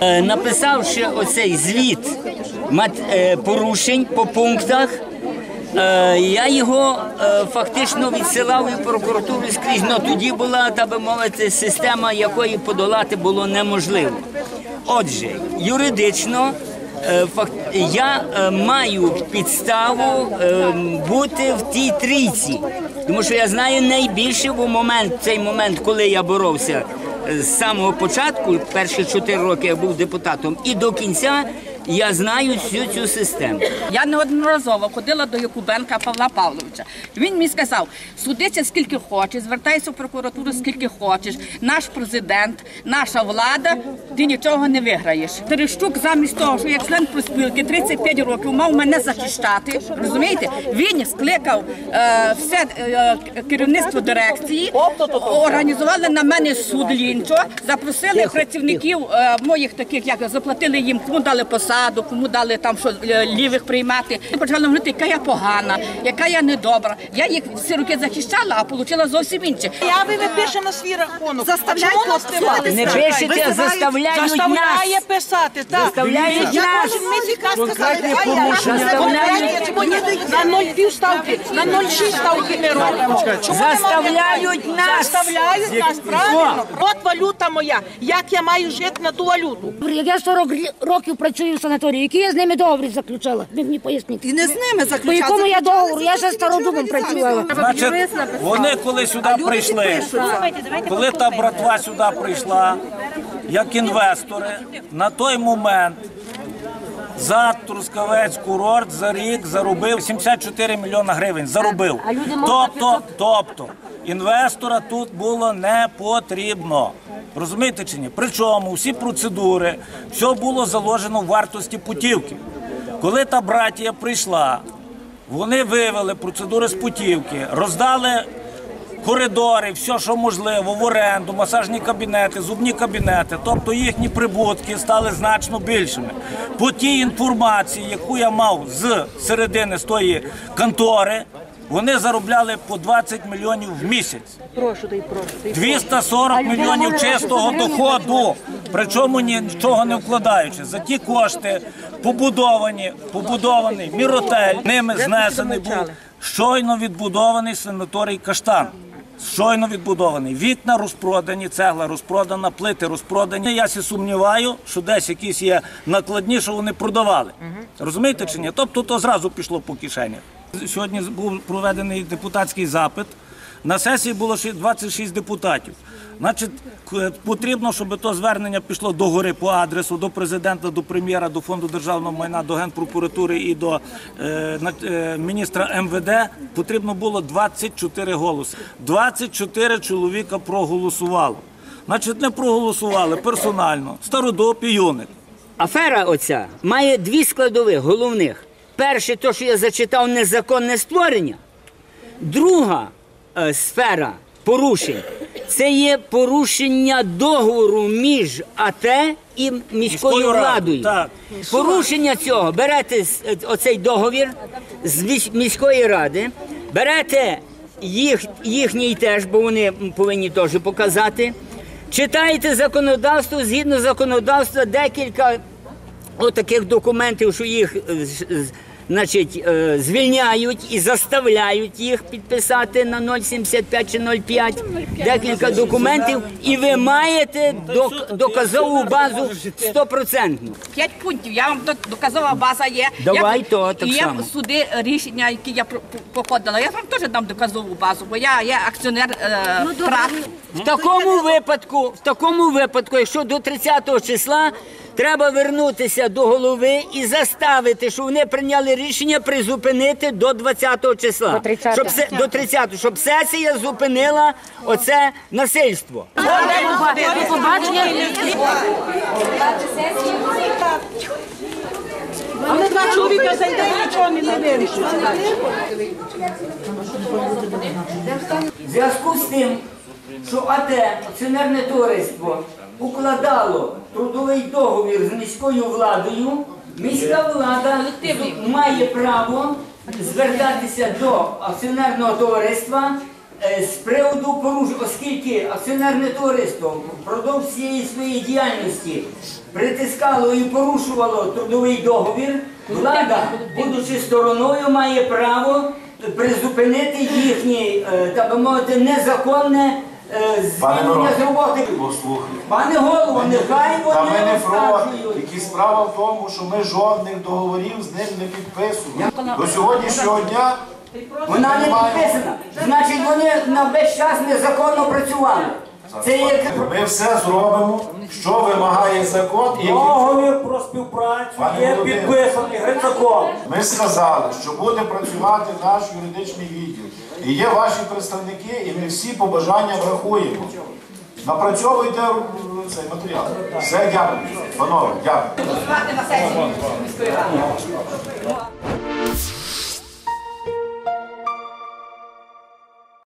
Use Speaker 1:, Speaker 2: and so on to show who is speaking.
Speaker 1: Е, Написавши оцей звіт е, порушень по пунктах, е, я його фактично відсилав в прокуратуру скрізь. Ну тоді була, так би мовити, система, якої подолати було неможливо. Отже, юридично я маю підставу бути в тій трійці, тому що я знаю найбільше в момент, цей момент, коли я боровся е, з самого початку, перші чотири роки я був депутатом, і до кінця я знаю всю цю систему.
Speaker 2: Я неодноразово ходила до Якубенка Павла Павловича. Він мені сказав, судися скільки хочеш, звертайся в прокуратуру скільки хочеш. Наш президент, наша влада, ти нічого не виграєш. Терещук замість того, що як член проспілки 35 років мав мене захищати. Розумієте? Він скликав е, все е, керівництво дирекції, організували на мене суд лінчо, запросили працівників е, моїх таких, як заплатили їм, кому дали посаду, кому дали там що е, лівих приймати. І Почали говорити, яка я погана, яка я недобра. Я їх всі роки захищала, а отримала зовсім інше.
Speaker 3: Я ви пише на свій рахунок.
Speaker 4: Заставляйте
Speaker 3: Чому нас?
Speaker 1: Не пишете, заставляють
Speaker 3: Заставляє
Speaker 1: нас.
Speaker 3: писати, так.
Speaker 1: Заставляють
Speaker 3: Я
Speaker 1: нас.
Speaker 3: місяць сказали, а я
Speaker 1: Заставляють.
Speaker 3: На 0,5 ставки, на 0,6 ставки ми робимо.
Speaker 1: Заставляють нас.
Speaker 3: Заставляють нас, правильно. От валюта моя. Як я маю жити на ту валюту?
Speaker 5: Я 40 років працюю в санаторії, які я з ними договір заключала? Ви мені поясніть.
Speaker 4: І не з ними
Speaker 5: По якому я договору? Я ще стародубом працювала.
Speaker 6: Значить, вони коли сюди прийшли, коли та братва сюди прийшла, як інвестори, на той момент за Трускавець курорт за рік заробив 74 мільйона гривень. Заробив. Тобто, тобто, інвестора тут було не потрібно. Розумієте чи ні? Причому всі процедури, все було заложено в вартості путівки. Коли та братія прийшла, вони вивели процедури з путівки, роздали коридори, все, що можливо, в оренду, масажні кабінети, зубні кабінети. Тобто їхні прибутки стали значно більшими. По тій інформації, яку я мав з середини з тої контори, вони заробляли по 20 мільйонів в місяць.
Speaker 3: Прошу, дай прошу.
Speaker 6: 240 мільйонів чистого доходу, причому нічого не вкладаючи. За ті кошти побудовані, побудований міротель, ними знесений був щойно відбудований санаторій Каштан. Щойно відбудований. Вікна розпродані, цегла розпродана, плити розпродані. Я сі сумніваю, що десь якісь є накладні, що вони продавали. Розумієте чи ні? Тобто то зразу пішло по кишенях. Сьогодні був проведений депутатський запит. На сесії було ще 26 депутатів. Значить, потрібно, щоб то звернення пішло до гори по адресу, до президента, до прем'єра, до фонду державного майна, до генпрокуратури і до е, е, міністра МВД. Потрібно було 24 голоси. 24 чоловіка проголосувало. Значить, не проголосували персонально. Стародоп і юник.
Speaker 1: Афера оця має дві складових головних. Перше, то, що я зачитав незаконне створення. Друга е, сфера порушень це є порушення договору між АТ і міською
Speaker 6: Міською радою, так.
Speaker 1: Порушення цього берете з- е, оцей договір з місь- міської ради, берете їх, їхній теж, бо вони м, повинні теж показати. Читаєте законодавство, згідно законодавства, декілька отаких документів, що їх е, з- з- значить, е, звільняють і заставляють їх підписати на 0,75 чи 0,5, декілька документів, і ви маєте док- доказову базу стопроцентну.
Speaker 2: П'ять пунктів. Я вам доказова база є.
Speaker 1: Давай
Speaker 2: я,
Speaker 1: то, так
Speaker 2: є
Speaker 1: само.
Speaker 2: суди рішення, які я походила. Я вам теж дам доказову базу, бо я є акціонер е, прав.
Speaker 1: В такому випадку, в такому випадку, якщо до 30 числа треба вернутися до голови і заставити, щоб вони прийняли рішення призупинити до 20 числа.
Speaker 5: До 30-го.
Speaker 1: Щоб се- до 30 щоб сесія зупинила оце насильство.
Speaker 3: Але два чоловіка зайде, нічого не вирішить.
Speaker 1: В зв'язку з тим, що АТ, акціонерне товариство, укладало трудовий договір з міською владою, міська влада має право звертатися до акціонерного товариства е, з приводу порушень, оскільки акціонерне товариство впродовж всієї своєї діяльності притискало і порушувало трудовий договір, влада, будучи стороною, має право призупинити їхнє, е, так би мовити, незаконне звільнення з роботи. Пане голово, нехай
Speaker 4: Та ми не
Speaker 1: розказують.
Speaker 4: Тільки справа в тому, що ми жодних договорів з ним не підписували. До сьогоднішнього дня
Speaker 1: Вона не підписана. Значить, вони на весь час незаконно працювали. Це як
Speaker 4: Ми все зробимо, що вимагає закон. І
Speaker 6: Договір про співпрацю
Speaker 4: Пане
Speaker 6: є підписаний Грицаком.
Speaker 4: ми сказали, що буде працювати наш юридичний відділ. І є ваші представники, і ми всі побажання врахуємо. Напрацьовуйте цей матеріал. Все, дякую. Панове, дякую.